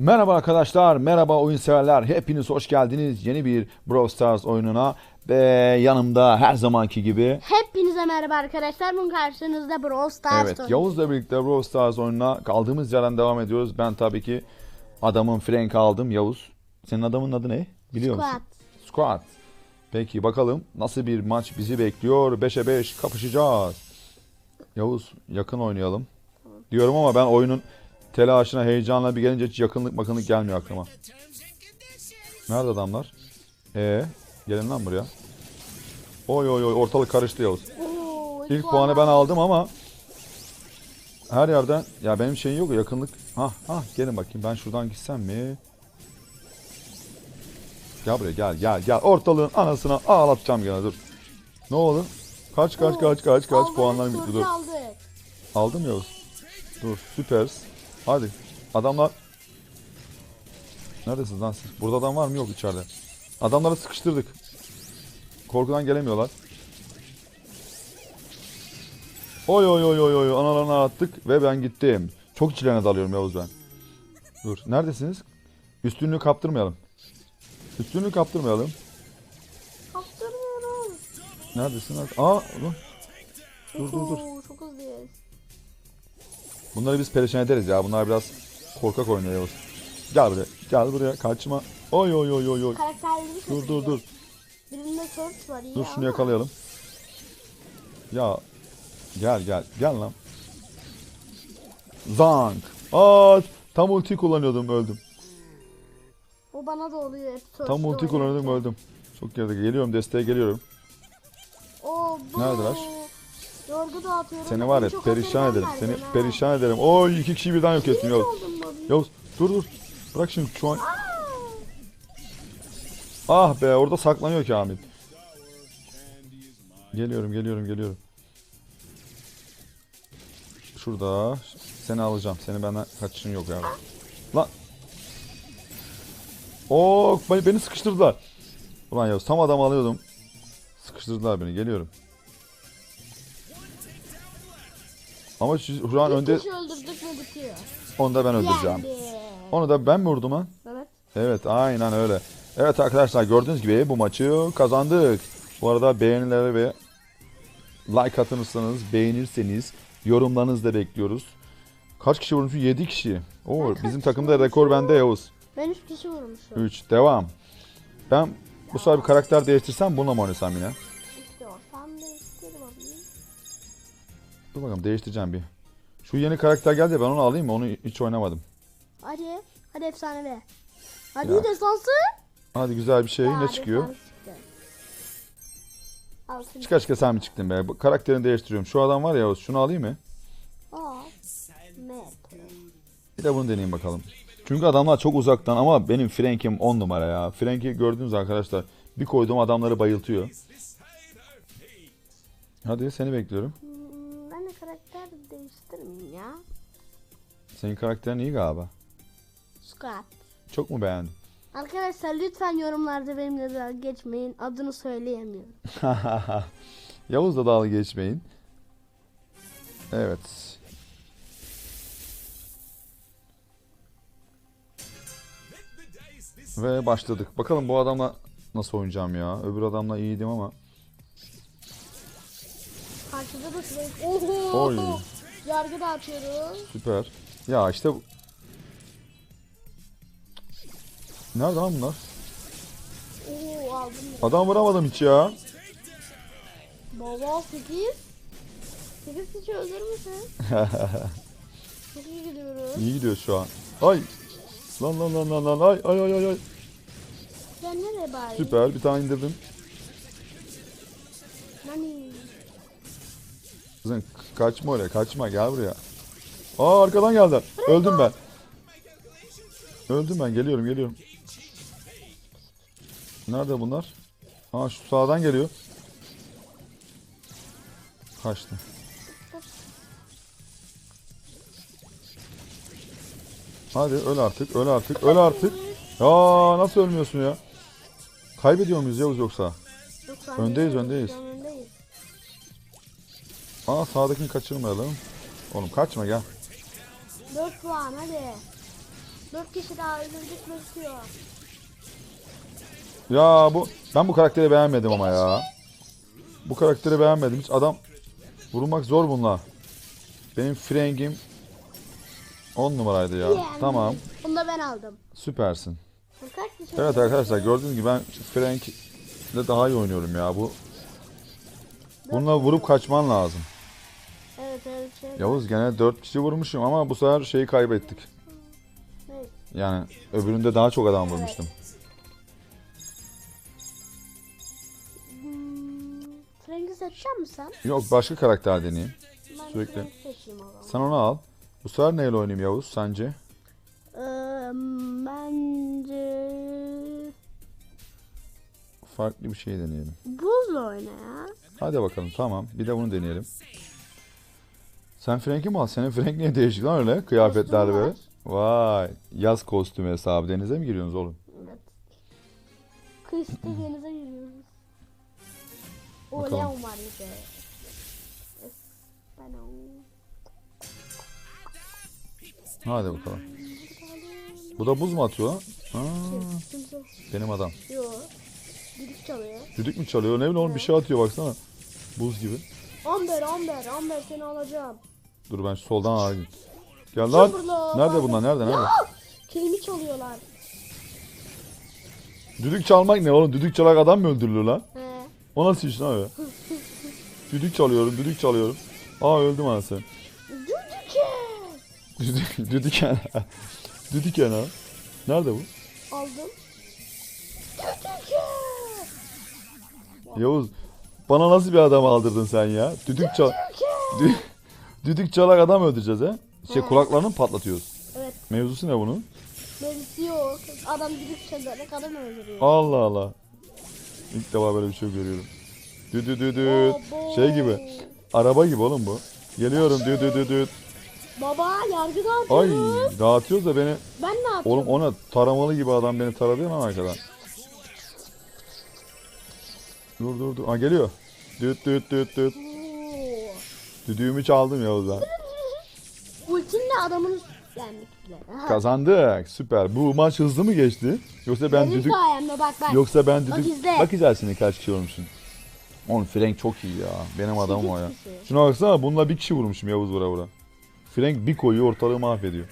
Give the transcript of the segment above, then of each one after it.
Merhaba arkadaşlar, merhaba oyun severler. Hepiniz hoş geldiniz yeni bir Brawl Stars oyununa. Ve yanımda her zamanki gibi Hepinize merhaba arkadaşlar. Bugün karşınızda Brawl Stars Evet, oynuyor. Yavuz'la birlikte Brawl Stars oyununa kaldığımız yerden devam ediyoruz. Ben tabii ki adamın Frank aldım Yavuz. Senin adamın adı ne? Biliyor musun? Squad. Squad. Peki bakalım nasıl bir maç bizi bekliyor. 5'e 5 kapışacağız. Yavuz yakın oynayalım. Diyorum ama ben oyunun telaşına, heyecanla bir gelince hiç yakınlık makınlık gelmiyor aklıma. Nerede adamlar? Ee, gelin lan buraya. Oy oy oy ortalık karıştı Yavuz. Oo, İlk puan puanı ben aldım. ama her yerden ya benim şeyim yok ya, yakınlık. Ha ha gelin bakayım ben şuradan gitsem mi? Gel buraya gel gel gel ortalığın anasına ağlatacağım gene dur. Ne oldu? Kaç kaç kaç kaç kaç Aldık, puanlarım gitti dur. Aldım ya. Dur süpers. Hadi adamlar. Neredesiniz lan siz? Burada adam var mı? Yok içeride. Adamları sıkıştırdık. Korkudan gelemiyorlar. Oy oy oy oy oy analarını attık ve ben gittim. Çok içlerine dalıyorum Yavuz ben. Dur neredesiniz? Üstünlüğü kaptırmayalım. Üstünlüğü kaptırmayalım. Kaptırmıyorum. Neredesin? Nerede? Aa. Dur, dur, dur. Bunları biz perişan ederiz ya. Bunlar biraz korkak oynuyor Yavuz. Gel buraya. Gel buraya. Kaçma. Oy oy oy oy oy. Karakterleri Dur dur dur. Birinde search var iyi Dur şunu ama yakalayalım. Ya. Gel gel. Gel lan. Zank. Aa, tam ulti kullanıyordum öldüm. O bana da oluyor hep search'te Tam ulti kullanıyordum öldüm. Çok geride. Geliyorum desteğe geliyorum. Oo, bu. Neredeler? Yorgu dağıtıyorum. Seni var ya Çok perişan ederim. Seni ha. perişan ederim. Oy iki kişiyi birden yok ettim Sinir Yavuz. Yavuz dur dur. Bırak şimdi şu an. Aa, Ah be orada saklanıyor Kamil. Geliyorum geliyorum geliyorum. Şurada seni alacağım. Seni benden kaçışın yok ya. Lan. Oo beni, sıkıştırdılar. Ulan ya tam adam alıyordum. Sıkıştırdılar beni. Geliyorum. Ama şu, şu an önde kişi öldürdük mü bitiyor. onu da ben öldüreceğim. Yendi. Onu da ben mi vurdum ha? Evet. Evet aynen öyle. Evet arkadaşlar gördüğünüz gibi bu maçı kazandık. Bu arada beğenileri ve like atırsanız beğenirseniz yorumlarınızı da bekliyoruz. Kaç kişi vurmuş? 7 kişi. Oo, Ben bizim takımda rekor bende Yavuz. Ben 3 kişi vurmuşum. 3 devam. Ben bu sefer bir karakter değiştirsem bununla mı oynasam yine? Dur bakalım değiştireceğim bir. Şu yeni karakter geldi ya ben onu alayım mı? Onu hiç oynamadım. Hadi. Hadi efsane be. Hadi Ya. destansı. Hadi güzel bir şey ne çıkıyor? destansı çıktı. Al şimdi. Çıka çıka sen mi çıktın be? Bu Karakterini değiştiriyorum. Şu adam var ya Yavuz şunu alayım mı? Aa. Map. Bir de bunu deneyeyim bakalım. Çünkü adamlar çok uzaktan ama benim Frank'im 10 numara ya. Frank'i gördünüz arkadaşlar. Bir koyduğum adamları bayıltıyor. Hadi seni bekliyorum. Değiştirmeyeyim ya. Senin karakterin iyi galiba. Squad. Çok mu beğendin? Arkadaşlar lütfen yorumlarda benimle dalga geçmeyin. Adını söyleyemiyorum. Yavuz'la dalga geçmeyin. Evet. Ve başladık. Bakalım bu adamla nasıl oynayacağım ya. Öbür adamla iyiydim ama. Karşıda da. Oho! Oy. Yargı dağıtıyoruz. Süper. Ya işte bu- Nerede lan bunlar? Oo aldım. Adam vuramadım hiç ya. Baba 8. 8 kişi öldürür müsün? Çok iyi gidiyoruz. İyi gidiyor şu an. Ay. Lan lan lan lan lan ay ay ay ay ay. Sen nereye bari? Süper bir tane indirdim. Nani? Kızım kaçma oraya kaçma gel buraya. Aa arkadan geldi. Öldüm ben. Öldüm ben geliyorum geliyorum. Nerede bunlar? Aa şu sağdan geliyor. Kaçtı. Hadi öl artık öl artık öl artık. Ya nasıl ölmüyorsun ya? Kaybediyor muyuz Yavuz yoksa? Öndeyiz, öndeyiz. Aa sağdakini kaçırmayalım. Oğlum kaçma gel. 4 puan hadi. Dört kişi daha öldürecek gözüküyor. Ya bu ben bu karakteri beğenmedim ama ya. Bu karakteri beğenmedim. Hiç adam vurmak zor bununla. Benim frengim 10 numaraydı ya. Yani. Tamam. Bunu da ben aldım. Süpersin. Evet arkadaşlar gördüğünüz gibi ben Frank ile daha iyi oynuyorum ya. Bu bununla vurup kaçman lazım. Yavuz gene 4 kişi vurmuşum ama bu sefer şeyi kaybettik. Evet. Yani öbüründe daha çok adam vurmuştum. Hmm, Frank'i seçecek misin sen? Yok başka karakter deneyeyim. Ben Sürekli. Sen onu al. Bu sefer neyle oynayayım Yavuz sence? Ee, bence Farklı bir şey deneyelim. buzla oyna ya. Hadi bakalım tamam. Bir de bunu deneyelim. Sen Frank'i mi al? Senin Frank niye değişik lan öyle? Kıyafetler Kostümü böyle. Vay. Yaz kostümü hesabı. Denize mi giriyorsunuz oğlum? Evet. Kışta denize giriyoruz. O Bakalım. Leon var bir de. Es- Ben o. Hadi bakalım. Bu da buz mu atıyor? lan? Kimse benim adam. yok. Düdük çalıyor. Düdük mü çalıyor? Ne bileyim oğlum bir şey atıyor baksana. Buz gibi. Amber, Amber, Amber seni alacağım. Dur ben şu soldan alayım. Gel lan. Nerede bunlar? Nerede? Nerede? Kelimi çalıyorlar. Düdük çalmak ne oğlum? Düdük çalak adam mı öldürülür lan? He. O nasıl iş lan öyle? düdük çalıyorum, düdük çalıyorum. Aa öldüm anasını. Düdüke. Düdük, düdüken. düdüken ha. Nerede bu? Aldım. Düdüke. Yavuz. Bana nasıl bir adam aldırdın sen ya? Düdük çal... Dü- düdük çalak adam öldüreceğiz ha? Şey He. kulaklarını mı patlatıyoruz? Evet. Mevzusu ne bunun? Birisi yok. Adam düdük çalarak adam öldürüyor. Allah Allah. İlk defa böyle bir şey görüyorum. Dü dü dü. Şey gibi. Araba gibi oğlum bu. Geliyorum dü dü dü dü. Baba yargı Ay dağıtıyoruz da beni. Ben ne yapıyorum? Oğlum ona taramalı gibi adam beni taradı ya lan arkadan. Dur dur dur. Ha geliyor. Düt düt düt düt. Düdüğümü çaldım Yavuz'dan. Ultinle adamın üst... Yani Aha. Kazandık. Süper. Bu maç hızlı mı geçti? Yoksa ben Benim düdük sayemde bak bak. yoksa ben Bak düdük izle. bakacağız şimdi kaç kişi vurmuşsun. Oğlum Frank çok iyi ya. Benim adamım o ya. Kişi. Şuna baksana bununla bir kişi vurmuşum Yavuz vura vura. Frank bir koyuyor ortalığı mahvediyor.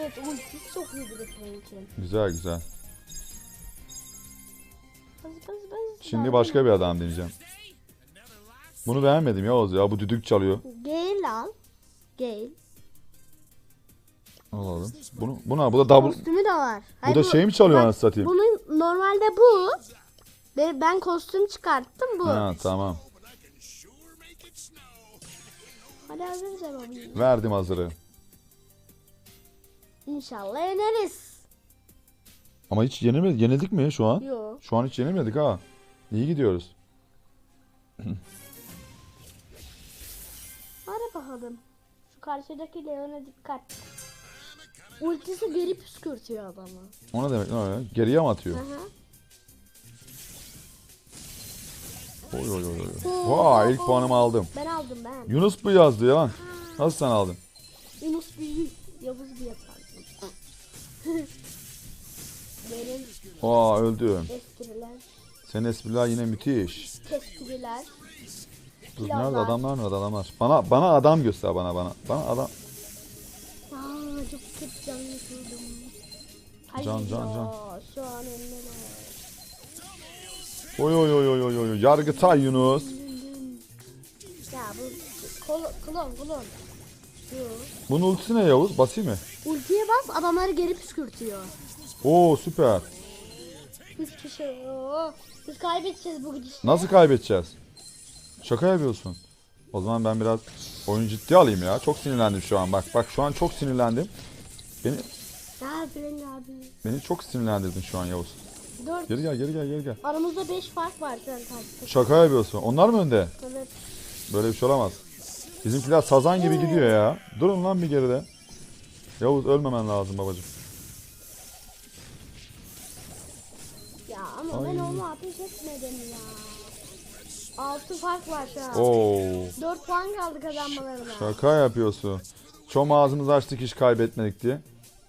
Evet ultisi çok iyi bir de Frank'in. Güzel güzel. Bız bız bız. Şimdi başka bir adam deneyeceğim. Bunu beğenmedim Yavuz ya. Bu düdük çalıyor. Gale al. Gale. Alalım. Bunu, buna bu da double. Kostümü de var. Bu Hayır, da şey mi çalıyor anasını satayım? Bunun normalde bu. Ben, ben kostüm çıkarttım bu. Ha tamam. Hadi hazırız abi. Verdim hazırı. İnşallah yeneriz. Ama hiç yenilmedik. Yenildik mi şu an? Yo. Şu an hiç yenilmedik ha. İyi gidiyoruz. Bakalım. Şu karşıdaki Leon'a dikkat. Ultisi geri püskürtüyor adamı. O ne demek lan öyle? Geriye mi atıyor? Hı hı. Oy oy oy oy. Vay ilk puanımı aldım. Ben aldım ben. Yunus bu yazdı ya lan. Nasıl sen aldın? Yunus büyük, Yavuz bir yapardım. Benim Aa öldüm. espriler, Senin espriler yine müthiş. tespriler. Dur nerede adamlar nerede adamlar? Bana bana adam göster bana bana. Bana adam. Aa çok kötü can yakıyordum. Hayır Can, can, ya, can. Şu an önüne Oy oy oy oy oy oy. Yargıtay Yunus. Ya bu kol, klon klon. Yo. Bunun ultisi ne Yavuz? Basayım mı? Ultiye bas adamları geri püskürtüyor. Oo süper. Üç kişi. Oo. Biz kaybedeceğiz bu gidişle. Nasıl kaybedeceğiz? Şaka yapıyorsun. O zaman ben biraz oyunu ciddiye alayım ya. Çok sinirlendim şu an. Bak bak şu an çok sinirlendim. Beni abi. beni çok sinirlendirdin şu an Yavuz. Dört. Geri gel geri gel geri gel. Aramızda beş fark var karşıda. Şaka yapıyorsun. Onlar mı önde? Evet. Böyle bir şey olamaz. Bizimkiler sazan gibi gidiyor ya. Durun lan bir geride. Yavuz ölmemen lazım babacığım. Ya ama ben Ay. onu ateş etmedim ya. Altı fark var şu an. Oo. Dört puan kaldı kazanmalarına. Şaka yapıyorsun. Çom ağzımızı açtık hiç kaybetmedik diye.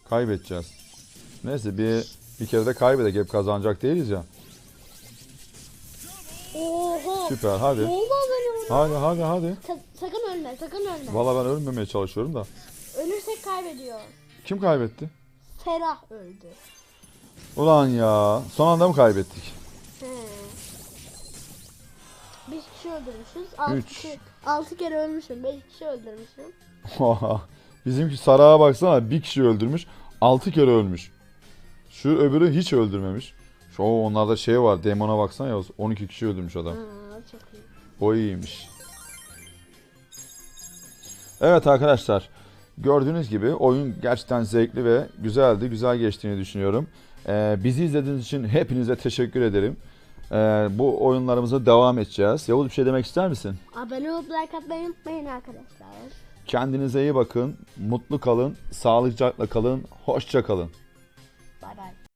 Kaybedeceğiz. Neyse bir bir kere de kaybedek hep kazanacak değiliz ya. Oho. Süper hadi. Az önce buna? Hadi hadi hadi. Sa- sakın ölme, sakın ölme. Valla ben ölmemeye çalışıyorum da. Ölürsek kaybediyor. Kim kaybetti? Ferah öldü. Ulan ya. Son anda mı kaybettik? He. Beş kişi öldürmüşüz. Altı Üç. kişi. Altı kere ölmüşüm. Beş kişi öldürmüşüm. Bizimki Sarağa baksana bir kişi öldürmüş. 6 kere ölmüş. Şu öbürü hiç öldürmemiş. Şu onlarda şey var. Demona baksana ya 12 kişi öldürmüş adam. Ha, çok iyi. O iyiymiş. Evet arkadaşlar. Gördüğünüz gibi oyun gerçekten zevkli ve güzeldi. Güzel geçtiğini düşünüyorum. Ee, bizi izlediğiniz için hepinize teşekkür ederim. Ee, bu oyunlarımıza devam edeceğiz. Yavuz bir şey demek ister misin? Abone olup like atmayı unutmayın arkadaşlar. Kendinize iyi bakın. Mutlu kalın. Sağlıcakla kalın. Hoşça kalın. Bay bay.